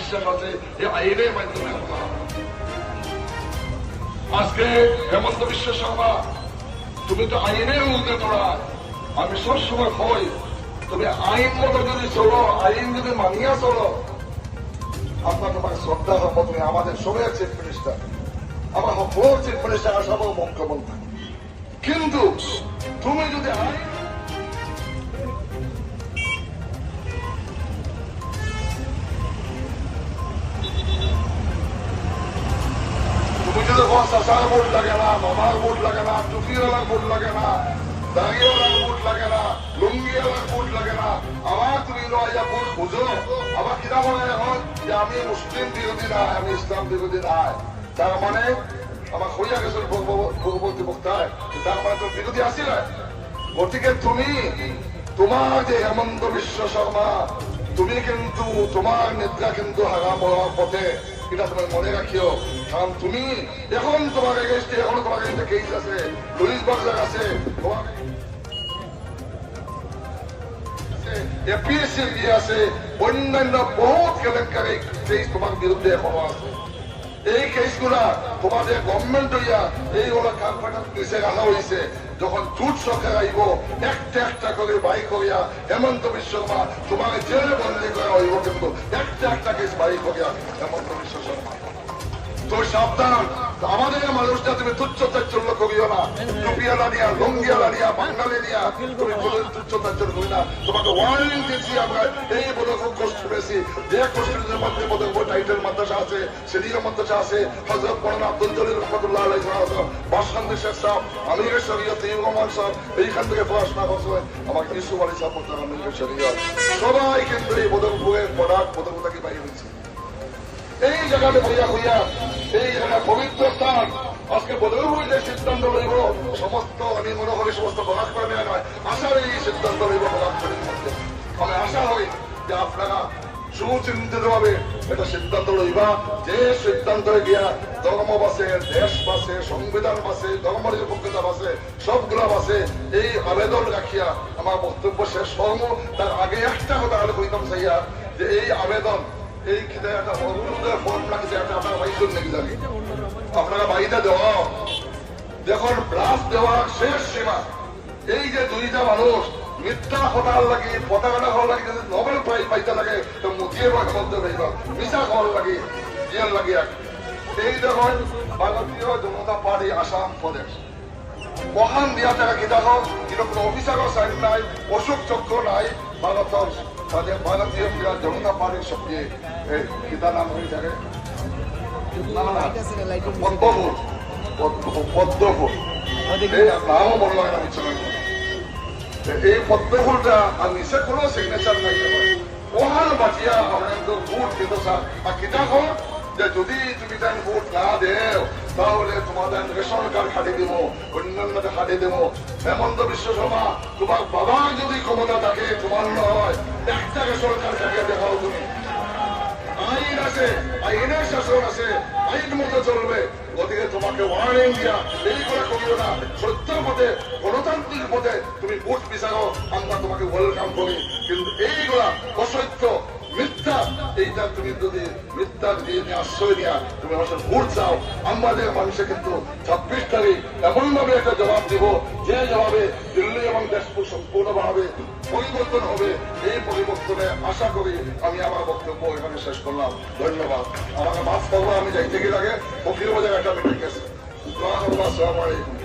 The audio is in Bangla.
বিশ্বাস আছে এই আইনের মাধ্যমে আজকে হেমন্ত বিশ্ব শর্মা, তুমি তো আইনের মধ্যে তোরা আমি সবসময় হই তুমি আইন মতো যদি চলো, আইন যদি মানিয়া চলো আপনার তোমার শ্রদ্ধা হব তুমি আমাদের সময়ের চিফ মিনিস্টার আমার সকল চিফ মিনিস্টার আসাম মুখ্যমন্ত্রী কিন্তু কো চাচার ভোট লাগে না, মামার ভোট লাগে না টুপিওয়ালার ভোট লাগে না দাঁড়িয়েওয়ালার ভোট লাগে না লুঙ্গিওয়ালার ভোট লাগে না। আমার তুমি লয়া ভোট বুঝো, আমার কিনা মনে হয় যে আমি মুসলিম বিরোধী নাই আমি ইসলাম বিরোধী নাই তার মানে আমার হইয়া গেছিল পূর্ববর্তী বক্তায় তার মানে তোর বিরোধী আসিলে গতিকে তুমি, তোমার যে হেমন্ত বিশ্ব শর্মা, তুমি কিন্তু তোমার নিদ্রা কিন্তু হারাম হওয়ার পথে এটা তোমার মনে রাখিও। কারণ তুমি এখন তোমার এগেস্টে এখন তোমার এগেস্টে কেস আছে। পুলিশ বাজার আছে। তোমার এপিএসসি ইয়ে আছে। অন্যান্য বহুত কেলেঙ্কারি কেস তোমার বিরুদ্ধে এখনও আছে। এই কেসগুলা তোমাদের গভর্নমেন্ট হইয়া এইগুলা কারখানা পিছে রাখা হয়েছে যখন জুট সরকার আইব, একটা একটা করে বাই করিয়া হেমন্ত বিশ্ব শর্মা তোমাকে জেলে বন্দী করা হইব কিন্তু একটা একটা কেস বাই করিয়া হেমন্ত বিশ্ব শর্মা। আমাদের মানুষটা তুমি তুচ্ছ তাচ্ছল্য করিও না। খুব যে কষ্টের মধ্যে বোধ টাইটেল মাদ্রাসা আছে, সেদিকে মাদ্রাসা আছে হজরত মৌলানা আব্দুল জলিল রহমতুল্লাহ আলাই বাসকান্দি শেখ সাহেব, আমির শরীয়ত ইউব সাহেব, এইখান থেকে পড়াশোনা করছে আমাকে ইসুফ আলী সাহেব বলতে আমির শরীয়ত। সবাই কিন্তু এই বোধপুরের প্রোডাক্ট বোধপুরটাকে বাইরে হয়েছে এই জায়গাতে হইয়া হইয়া, এই জায়গা পবিত্র স্থান। আজকে বদলপুর যে সিদ্ধান্ত লইব, সমস্ত আমি মনে করি সমস্ত বরাক করে নেওয়া নয়। আশার এই সিদ্ধান্ত লইব বরাক করে আমি আশা হই যে আপনারা সুচিন্তিত ভাবে এটা সিদ্ধান্ত লইবা। যে সিদ্ধান্ত গিয়া ধর্ম বাসে, দেশ বাসে, সংবিধান বাসে, ধর্ম নিরপেক্ষতা বাসে, সবগুলা বাসে এই আবেদন রাখিয়া আমার বক্তব্য শেষ হব তার আগে একটা কথা হলে কইতাম চাইয়া যে এই আবেদন, এই ক্ষেত্রে একটা অনুরোধের ফর্ম লাগছে একটা আপনারা বাইশুন নাকি জানি? আপনারা বাড়িতে দেওয়া। যখন ব্লাস দেওয়ার শেষ সীমা। এই যে দুইটা মানুষ মিথ্যা হতার লাগে পতাকাটা হওয়ার লাগে যদি তো মুখিয়ে বা মিশা হওয়ার লাগে জিয়ার লাগে এই দেখুন ভারতীয় জনতা পার্টি অশোক চক্র নাই ভারতের তাদের ভারতীয় বিরাট জনতা পার্টির সবচেয়ে কিতা নাম হয়ে থাকে। পদ্মফুল পদ্ম- পদ্মফুল। নামও মনে হয় না এই পদ্মফুলটা আর নিচে কোনো সিগনেচার নাই ওহান বাঁচিয়া কিন্তু ভোট দিতে চান আর কিতা কর যে যদি তুমি তাই ভোট না দেও, তাহলে তোমাদের রেশন কার্ড খাটি দিব অন্যান্যকে খাটি দিব। হেমন্ত বিশ্ব শর্মা, তোমার বাবার যদি ক্ষমতা থাকে, তোমার নয় একটা রেশন কার্ড খাটিয়ে দেখাও তুমি। আইন আছে, আইনের শাসন আছে, আইন মতো চলবে। তোমাকে ওয়ার্নিং দিয়া এই করে করিও না। সত্য পথে, গণতান্ত্রিক পথে তুমি ভোট বিচারো আমরা তোমাকে ওয়েলকাম করি। কিন্তু এইগুলা অসত্য, মিথ্যা, এইটা তুমি যদি মিথ্যা দিয়ে নিয়ে আশ্রয় নিয়া তুমি আমার ভোট চাও, আমাদের মানুষে কিন্তু ছাব্বিশ তারিখ এমন ভাবে একটা জবাব দিব, যে জবাবে দিল্লি এবং দেশপুর সম্পূর্ণভাবে পরিবর্তন হবে, এই পরিবর্তনে আশা করি আমি আমার বক্তব্য এখানে শেষ করলাম। ধন্যবাদ। আমাকে মাফ করব আমি যাইতে গিয়ে আগে, ফকির বাজার একটা মিটিং গেছে Assalamu alaikum.